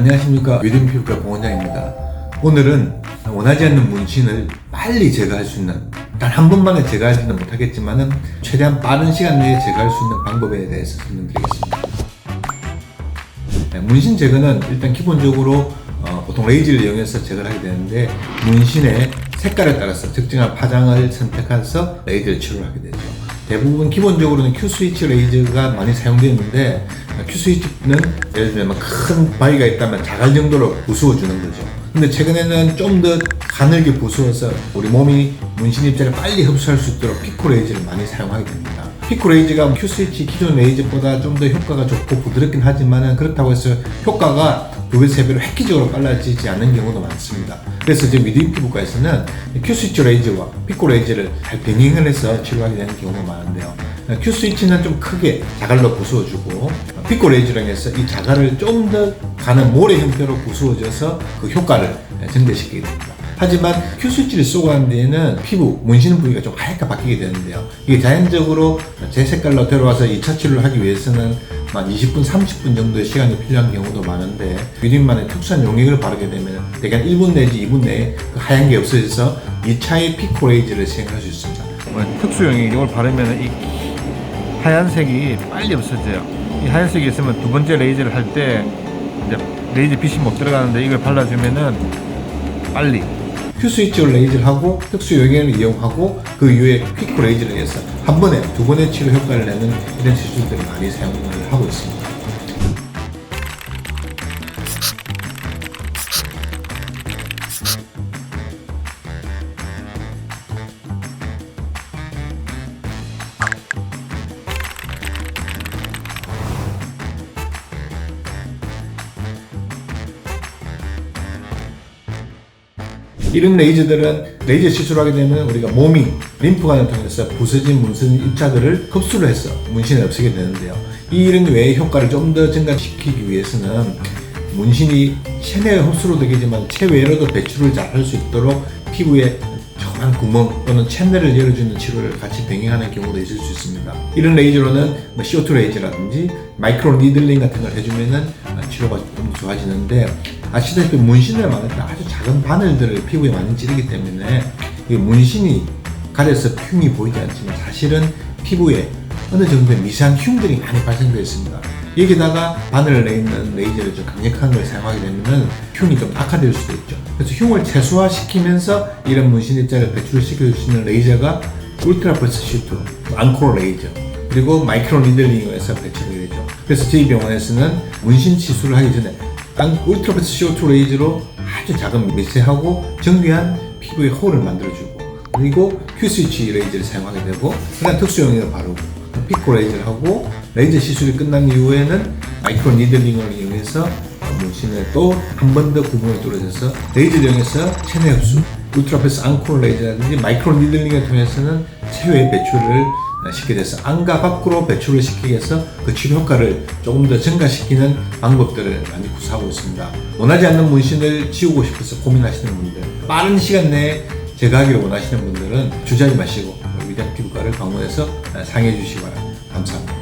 안녕하십니까 위림 피부과 공원장입니다. 오늘은 원하지 않는 문신을 빨리 제거할 수 있는 단 한 번만에 제거하지는 못하겠지만 은 최대한 빠른 시간 내에 제거할 수 있는 방법에 대해서 설명드리겠습니다. 네, 문신 제거는 일단 기본적으로 어, 보통 레이저를 이용해서 제거를 하게 되는데 문신의 색깔에 따라서 특정한 파장을 선택해서 레이저를 치료를 하게 되죠. 대부분 기본적으로는 Q 스위치 레이저가 많이 사용되는데 Q 스위치는 예를 들면 큰 바위가 있다면 자갈 정도로 부수어 주는 거죠. 근데 최근에는 좀 더 가늘게 부수어서 우리 몸이 문신 입자를 빨리 흡수할 수 있도록 피코 레이저를 많이 사용하게 됩니다. 피코 레이저가 Q 스위치 기존 레이저보다 좀 더 효과가 좋고 부드럽긴 하지만은 그렇다고 해서 효과가 두 배, 세 배로 획기적으로 빨라지지 않는 경우도 많습니다. 그래서 지금 미드인 피부과에서는 Q 스위치 레이저와 피코 레이저를 잘 병행을 해서 치료하게 되는 경우가 많은데요. Q 스위치는 좀 크게 자갈로 부수어주고 피코 레이저를 해서 이 자갈을 좀 더 가는 모래 형태로 부수어져서 그 효과를 증대시키게 됩니다. 하지만 Q 스위치를 쏘고 한 뒤에는 피부, 문신 부위가 좀 하얗게 바뀌게 되는데요. 이게 자연적으로 제 색깔로 들어와서 2차 치료를 하기 위해서는 한 20분, 30분 정도의 시간이 필요한 경우도 많은데 유닛만의 특수한 용액을 바르게 되면 대개 한 1분 내지 2분 내에 그 하얀 게 없어져서 2차의 피코 레이즈를 시행할 수 있습니다. 특수용이 이걸 바르면 이 하얀색이 빨리 없어져요. 이 하얀색이 있으면 두 번째 레이저를 할 때 이제 레이저 빛이 못 들어가는데 이걸 발라주면은 빨리 Q 스위치 레이저를 하고 특수 용액을 이용하고 그 이후에 피코 레이저를 해서 한 번에 두 번의 치료 효과를 내는 이런 시술들을 많이 사용을 하고 있습니다. 이런 레이저들은 레이저 시술하게 되면 우리가 몸이 림프관을 통해서 부서진 문신 입자들을 흡수를 해서 문신을 없애게 되는데요. 이 이런 외의 효과를 좀 더 증가시키기 위해서는 문신이 체내에 흡수로 되겠지만 체외로도 배출을 잘 할 수 있도록 피부에 조그만 구멍 또는 채널을 열어주는 치료를 같이 병행하는 경우도 있을 수 있습니다. 이런 레이저로는 뭐 CO2 레이저라든지 마이크로 니들링 같은 걸 해주면은 치료가 좀 좋아지는데 아시다시피 문신을 만들 때 아주 작은 바늘들을 피부에 많이 찌르기 때문에 이 문신이 가려서 흉이 보이지 않지만 사실은 피부에 어느 정도의 미세한 흉들이 많이 발생되어 있습니다. 여기다가 바늘을 내 있는 레이저를 좀 강력한 걸 사용하게 되면은 흉이 좀 악화될 수도 있죠. 그래서 흉을 최소화시키면서 이런 문신 입자를 배출시켜 주시는 레이저가 울트라 퍼스 슈트, 앙코르 레이저, 그리고 마이크로 니들링에서 배출이 되죠. 그래서 저희 병원에서는 문신 시술을 하기 전에 딱 울트라 퍼스 CO2 레이저로 아주 작은 미세하고 정교한 피부의 홀을 만들어주고 그리고 Q 스위치 레이저를 사용하게 되고 그다음 특수용액을 바르고 피코 레이저를 하고 레이저 시술이 끝난 이후에는 마이크로 니들링을 이용해서 문신을 또 한 번 더 구멍을 뚫어줘서 레이저를 이용해서 체내 흡수 울트라패스 앙코르 레이저라든지 마이크로 니들링을 통해서는 체외 배출을 시키게 돼서 안과 밖으로 배출을 시키게 해서 그 치료 효과를 조금 더 증가시키는 방법들을 많이 구사하고 있습니다. 원하지 않는 문신을 지우고 싶어서 고민하시는 분들, 빠른 시간 내에 제거하기를 원하시는 분들은 주저하지 마시고 위대한 피부과를 방문해서 상해 주시기 바랍니다. 감사합니다.